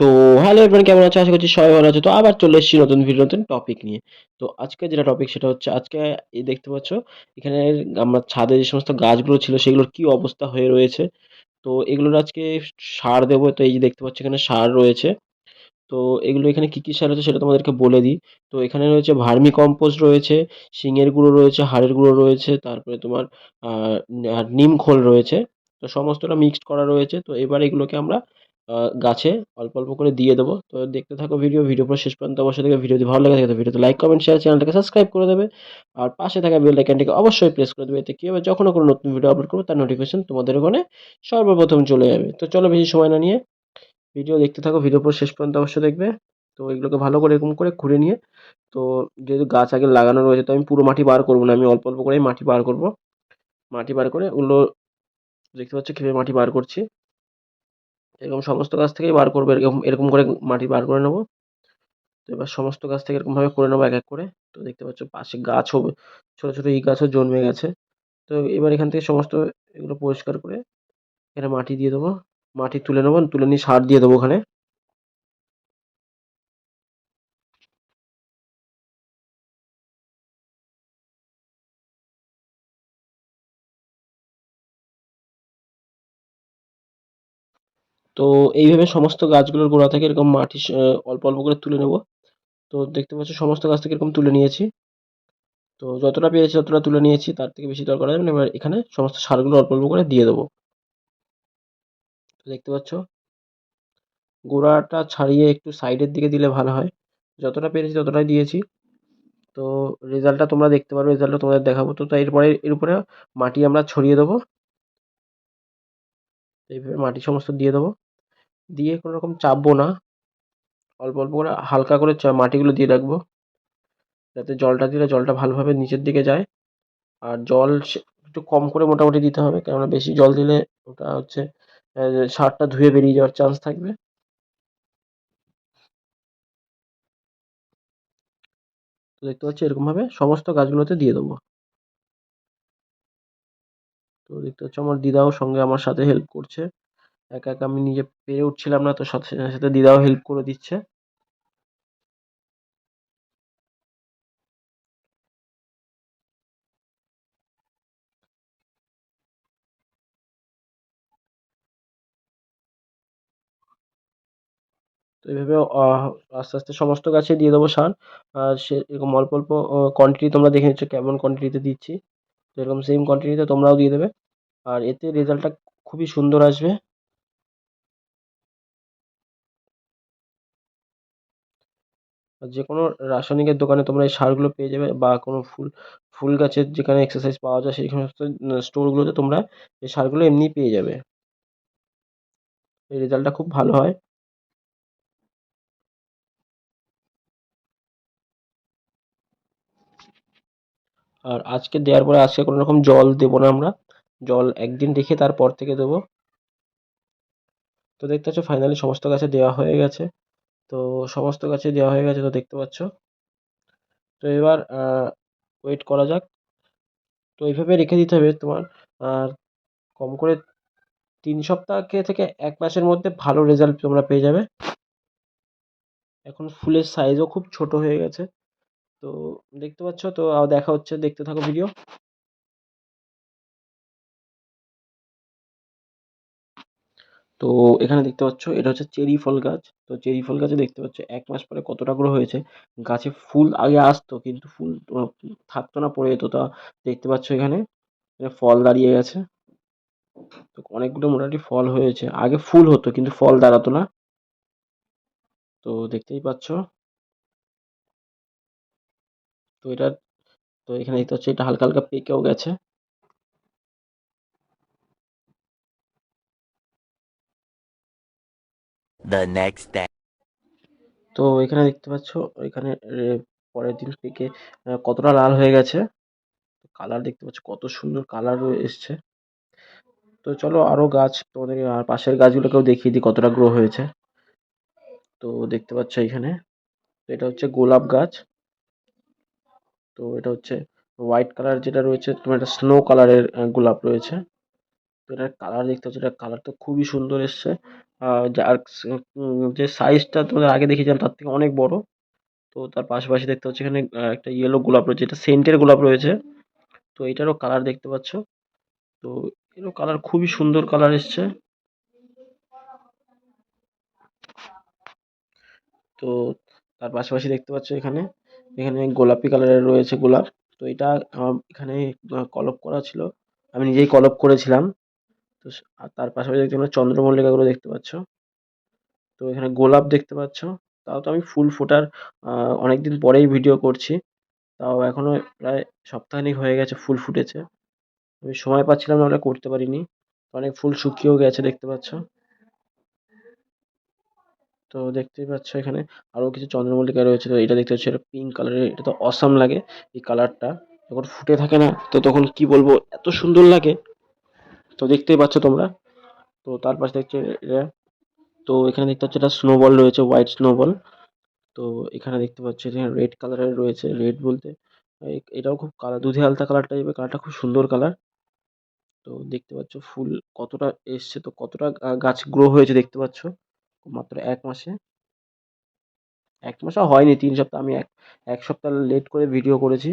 তো hello everyone কেমন আছো? আশা করছি সবাই ভালো আছো। তো আবার চলে এসেছি নতুন ভিডিও নতুন টপিক নিয়ে। তো আজকে যেটা টপিক সেটা হচ্ছে আজকে এই দেখতে পাচ্ছ এখানে আমরা ছাদে যে সমস্ত গাছগুলো ছিল সেগুলোর কি অবস্থা হয়ে রয়েছে। তো এগুলোর আজকে সার দেবো। তো এই যে দেখতে পাচ্ছ এখানে সার রয়েছে। তো এগুলো এখানে কী কী সার আছে সেটা তোমাদেরকে বলে দিই। তো এখানে রয়েছে ভার্মি কম্পোস্ট রয়েছে, শিঙের গুঁড়ো রয়েছে, হাড়ের গুঁড়ো রয়েছে, তারপরে তোমার নিম খোল রয়েছে। তো সমস্তটা মিক্সড করা রয়েছে। তো এবার এগুলোকে আমরা গাছে অল্প, অল্প করে দিয়ে দেবো। তো দেখতে থাকো ভিডিও। ভিডিও পুরো শেষ পর্যন্ত অবশ্যই দেখবে। ভিডিও যদি ভালো লাগে থাকে তো ভিডিওতে লাইক, কমেন্ট, শেয়ার চ্যানেলটাকে সাবস্ক্রাইব করে দেবে। আর পাশে থাকা বেল আইকনটিকে অবশ্যই প্রেস করে দেবে। এতে কি হবে যখনও কোনো নতুন ভিডিও আপলোড করব তার নোটিফিকেশন তোমাদের ওখানে সর্বপ্রথম চলে যাবে। তো চলো বেশি সময় না নিয়ে ভিডিও দেখতে থাকো। ভিডিও পুরো শেষ পর্যন্ত অবশ্যই দেখবে। তো এগুলোকে ভালো করে এরকম করে খুঁড়ে নিয়ে তো যেহেতু গাছ আগে লাগানো রয়েছে তো আমি পুরো মাটি বার করব না। আমি অল্প, অল্প করেই মাটি বার করব। মাটি বার করে ওগুলো দেখতে পাচ্ছ কীভাবে মাটি বার করছি। এরকম সমস্ত গাছ থেকেই বার করব এরকম এরকম করে মাটি বার করে নেব। তো এবার সমস্ত গাছ থেকে এরকমভাবে করে নেব এক, এক করে। তো দেখতে পাচ্ছ পাশে গাছও ছোটো ছোটো এই গাছও জন্মে গেছে। তো এবার এখান থেকে সমস্ত এগুলো পরিষ্কার করে এখানে মাটি দিয়ে দেবো। মাটি তুলে নেব। তুলে নিয়ে সার দিয়ে দেবো ওখানে। তো এইভাবে সমস্ত গাছগুলোর গোড়া থেকে এরকম মাটি অল্প, অল্প করে তুলে নেব। তো দেখতে পাচ্ছ সমস্ত গাছ থেকে এরকম তুলে নিয়েছি। তো যতটা পেরেছি ততটা তুলে নিয়েছি। তার থেকে বেশি তো আর করা যাবে না। এবার এখানে সমস্ত সারগুলো অল্প, অল্প করে দিয়ে দেবো। দেখতে পাচ্ছ গোড়াটা ছাড়িয়ে একটু সাইডের দিকে দিলে ভালো হয়। যতটা পেরেছি ততটাই দিয়েছি। তো রেজাল্টটা তোমরা দেখতে পারো। রেজাল্টটা তোমাদের দেখাবো। তো তাই এরপরে এর উপরে মাটি আমরা ছড়িয়ে দেবো। এইভাবে মাটি সমস্ত দিয়ে দেবো। দিয়ে কোনো রকম চাপবো না। অল্প, অল্প করে হালকা করে মাটিগুলো দিয়ে রাখব। যাতে জলটা দিলে জলটা ভালোভাবে নিচের দিকে যায়। আর জল একটু কম করে মোটামুটি দিতে হবে। কেননা বেশি জল দিলে ওটা হচ্ছে সারটা ধুয়ে বেরিয়ে যাওয়ার চান্স থাকবে। তো দেখতে পাচ্ছ এরকমভাবে সমস্ত গাছগুলোতে দিয়ে দেবো। তো দেখতে পাচ্ছ আমার দিদাও সঙ্গে আমার সাথে হেল্প করছে। একা, একা আমি নিজে পেরে উঠছিলাম না তো সাথে, সাথে দিদাও হেল্প করে দিচ্ছে। তো এভাবে আস্তে, আস্তে সমস্ত গাছে দিয়ে দেবো সার। আর সে এরকম অল্প, অল্প কোয়ান্টিটি তোমরা দেখে নিচ্ছ কেমন কোয়ান্টিটিতে দিচ্ছি। তো এরকম সেম কোয়ান্টিটিতে তোমরাও দিয়ে দেবে। আর এতে রেজাল্টটা খুবই সুন্দর আসবে। যেকোনো রাসায়নিকের দোকানে তোমরা এই সারগুলো পেয়ে যাবে বা কোনো ফুল ফুল গাছের যেখানে এক্সারসাইজ পাওয়া যায় সেই সমস্ত স্টোরগুলোতে তোমরা এই সারগুলো এমনিই পেয়ে যাবে। এই রেজাল্টটা খুব ভালো হয়। আর আজকে দেওয়ার পরে আজকে কোনো রকম জল দেবো না আমরা। জল একদিন রেখে তারপর থেকে দেবো। তো দেখতে পাচ্ছ ফাইনালি সমস্ত গাছে দেওয়া হয়ে গেছে। তো সমস্ত গাছে দেওয়া হয়ে গেছে তো দেখতে পাচ্ছ। তো এবার ওয়েট করা যাক। তো এইভাবে রেখে দিতে হবে তোমার আর কম করে তিন সপ্তাহকে থেকে এক মাসের মধ্যে ভালো রেজাল্ট তোমরা পেয়ে যাবে। এখন ফুলের সাইজও খুব ছোট হয়ে গেছে। তো দেখতে পাচ্ছ, তো দেখা হচ্ছে দেখতে থাকো ভিডিও। তো এখানে দেখতে পাচ্ছ এটা হচ্ছে চেরি ফল গাছ। তো চেরি ফল গাছে দেখতে পাচ্ছ এক মাস পরে কতটা গ্রো হয়েছে। গাছে ফুল আগে আসতো কিন্তু ফুল থাকতো না পড়ে যেত। তা দেখতে পাচ্ছ এখানে ফল দাঁড়িয়ে গেছে। তো অনেকগুলো মোটামুটি ফল হয়েছে। আগে ফুল হতো কিন্তু ফল দাঁড়াতো না। তো দেখতেই পাচ্ছ। তো এটা তো এখানে দেখতে পাচ্ছ এটা হালকা, হালকা পেকেও গেছে। The next day. তো এখানে দেখতে পাচ্ছ, এখানে পরের দিন আ কতটা লাল হয়ে গেছে। কালার দেখতে পাচ্ছ, কত সুন্দর কালারও এসছে। তো চলো আরও গাছ, তোমাদের আর পাশের গাছগুলোকেও দেখিয়ে দিই কতটা গ্রো হয়েছে। তো দেখতে পাচ্ছ এইখানে। এটা হচ্ছে গোলাপ গাছ। তো এটা হচ্ছে হোয়াইট কালার যেটা রয়েছে, তোমার এটা স্নো কালারের গোলাপ রয়েছে। এটার কালার দেখতে পাচ্ছ এটার কালার তো খুবই সুন্দর এসছে। আর যার যে সাইজটা তোমাদের আগে দেখিয়েছিলাম, তার থেকে অনেক বড়। তো তার পাশাপাশি দেখতে পাচ্ছ এখানে একটা ইয়েলো গোলাপ রয়েছে, এটা সেন্টের গোলাপ রয়েছে। তো এটারও কালার দেখতে পাচ্ছ। তো এরও কালার খুবই সুন্দর কালার এসছে। তো তার পাশাপাশি দেখতে পাচ্ছ এখানে এখানে গোলাপি কালারের রয়েছে গোলাপ। তো এটা এখানে কলপ করা ছিল। আমি নিজেই কলপ করেছিলাম। তো আর তার পাশাপাশি দেখতে পাচ্ছ চন্দ্রমল্লিকাগুলো দেখতে পাচ্ছ। তো এখানে গোলাপ দেখতে পাচ্ছ। তাও তো আমি ফুল ফোটার আহ, অনেকদিন পরেই ভিডিও করছি। তাও এখনও প্রায় সপ্তাহানিক হয়ে গেছে ফুল ফুটেছে। আমি সময় পাচ্ছিলাম না বলে করতে পারিনি। অনেক ফুল শুকিয়েও গেছে দেখতে পাচ্ছ। তো দেখতেই পাচ্ছ এখানে আরও কিছু চন্দ্রমল্লিকা রয়েছে। তো এটা দেখতে পাচ্ছ এটা পিঙ্ক কালারের এটা তো অসাম লাগে এই কালারটা যখন ফুটে থাকে না তো তখন কি বলব এত সুন্দর লাগে। তো দেখতেই পাচ্ছ তোমরা। তো তার পাশে দেখছ এটা তো এখানে দেখতে পাচ্ছ এটা স্নোবল রয়েছে হোয়াইট স্নোবল তো এখানে দেখতে পাচ্ছ এখানে রেড কালারের রয়েছে রেড বলতে। এটাও খুব কালার দুধে আলতা কালার টাইপের কালারটা খুব সুন্দর কালার তো দেখতে পাচ্ছ ফুল কতটা এসছে, তো কতটা গাছ গ্রো হয়েছে দেখতে পাচ্ছ। মাত্র এক মাসে। এক মাসও হয়নি, তিন সপ্তাহ, আমি এক এক সপ্তাহ লেট করে ভিডিও করেছি।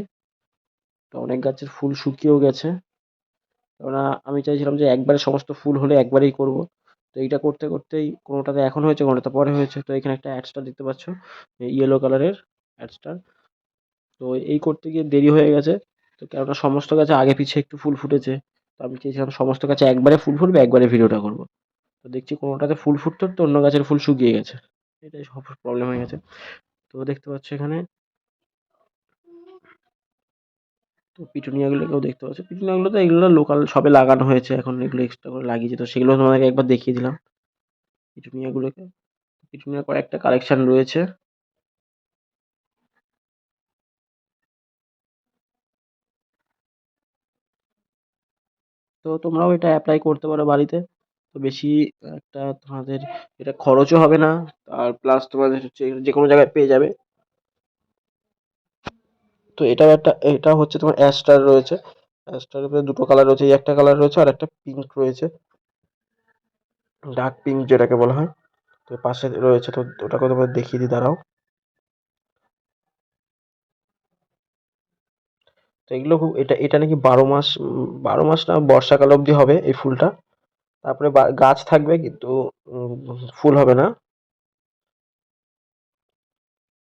তো অনেক গাছের ফুল শুকিয়েও গেছে। কেননা আমি চাইছিলাম যে একবারে সমস্ত ফুল হলে একবারেই করব। তো এইটা করতে করতেই কোনোটাতে এখন হয়েছে, কোনোটাতে পরে হয়েছে। তো এখানে একটা অ্যাডস্টার দেখতে পাচ্ছ ইয়েলো কালারের অ্যাডস্টার তো এই করতে গিয়ে দেরি হয়ে গেছে। তো কেননা সমস্ত গাছে আগে পিছিয়ে একটু ফুল ফুটেছে। তো আমি চেয়েছিলাম সমস্ত গাছে একবারে ফুল ফুটবে, একবারে ভিডিওটা করব। তো দেখছি কোনোটাতে ফুল ফুটতে ফুটতে অন্য গাছের ফুল শুকিয়ে গেছে। এটাই সব প্রবলেম হয়ে গেছে। তো দেখতে পাচ্ছ এখানে তো পিটুনিয়া গুলোকেও দেখতে পাচ্ছ। পিটুনিয়া গুলো তো এগুলো লোকাল সবে লাগানো হয়েছে, এখন এগুলো এক্সট্রা করে লাগিয়েছে। তো সেগুলো তোমাদেরকে একবার দেখিয়ে দিলাম। পিটুনিয়া গুলোকে পিটুনিয়ার কয়েকটা কালেকশন রয়েছে। তো তোমরাও এটা অ্যাপ্লাই করতে পারো বাড়িতে। তো বেশি একটা তোমাদের, এটা খরচও হবে না। আর প্লাস তোমাদের হচ্ছে যে কোনো জায়গায় পেয়ে যাবে। তো এটাও একটা এটা হচ্ছে তোমার অ্যাস্টার রয়েছে। অ্যাস্টারের মধ্যে দুটো কালার রয়েছে একটা কালার রয়েছে আর একটা পিঙ্ক রয়েছে। ডার্ক পিঙ্ক যেটাকে বলা হয়। তো পাশে রয়েছে তো ওটাকে তোমাদের দেখিয়ে দিই, দাঁড়াও। তো এগুলো খুব, এটা এটা নাকি বারো মাস বারো মাস না, বর্ষাকাল অবধি হবে এই ফুলটা। তারপরে গাছ থাকবে কিন্তু ফুল হবে না।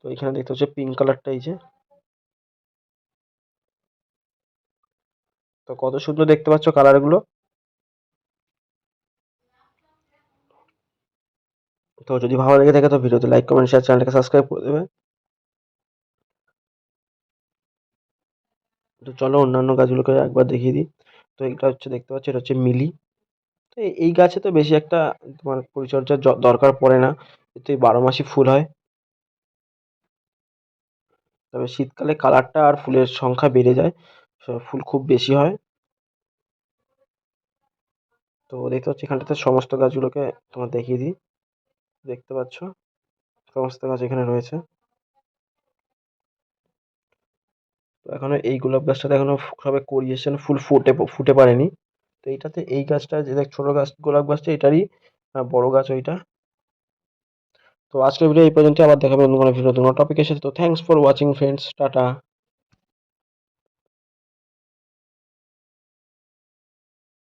তো এখানে দেখতে হচ্ছে পিঙ্ক কালারটা এই যে। তো কত সুন্দর দেখতে পাচ্ছ কালারগুলো তো যদি ভালো লেগে থাকে তো ভিডিওতে লাইক কমেন্ট শেয়ার চ্যানেলটাকে সাবস্ক্রাইব করে দেবে। তো চলো অন্যান্য গাছগুলোকে একবার দেখিয়ে দিই। তো এটা হচ্ছে, দেখতে পাচ্ছি? এটা হচ্ছে মিলি। তো এই গাছে তো বেশি একটা তোমার পরিচর্যার দরকার পড়ে না। এতে বারো মাসই ফুল হয়। তবে শীতকালে কালারটা আর ফুলের সংখ্যা বেড়ে যায়। ফুল খুব বেশি হয়। তো দেখতে পাচ্ছ, এখানটাতে সমস্ত গাছগুলোকে তোমার দেখিয়ে দিই। দেখতে পাচ্ছ, সমস্ত গাছ এখানে রয়েছে। তো এখনও এই গোলাপ গাছটাতে এখনও ফু- সবে কড়ি এসছে ফুল ফুটে ফুটে পারেনি। তো এইটাতে এই গাছটা যে দেখ, ছোট গাছ, গোলাপ গাছটা, এটারই বড় গাছ ওইটা। তো আজকের ভিডিও এই পর্যন্ত আবার দেখাবে অন্য কোনো ভিডিও অন্য টপিকের সাথে। তো thanks for watching friends tata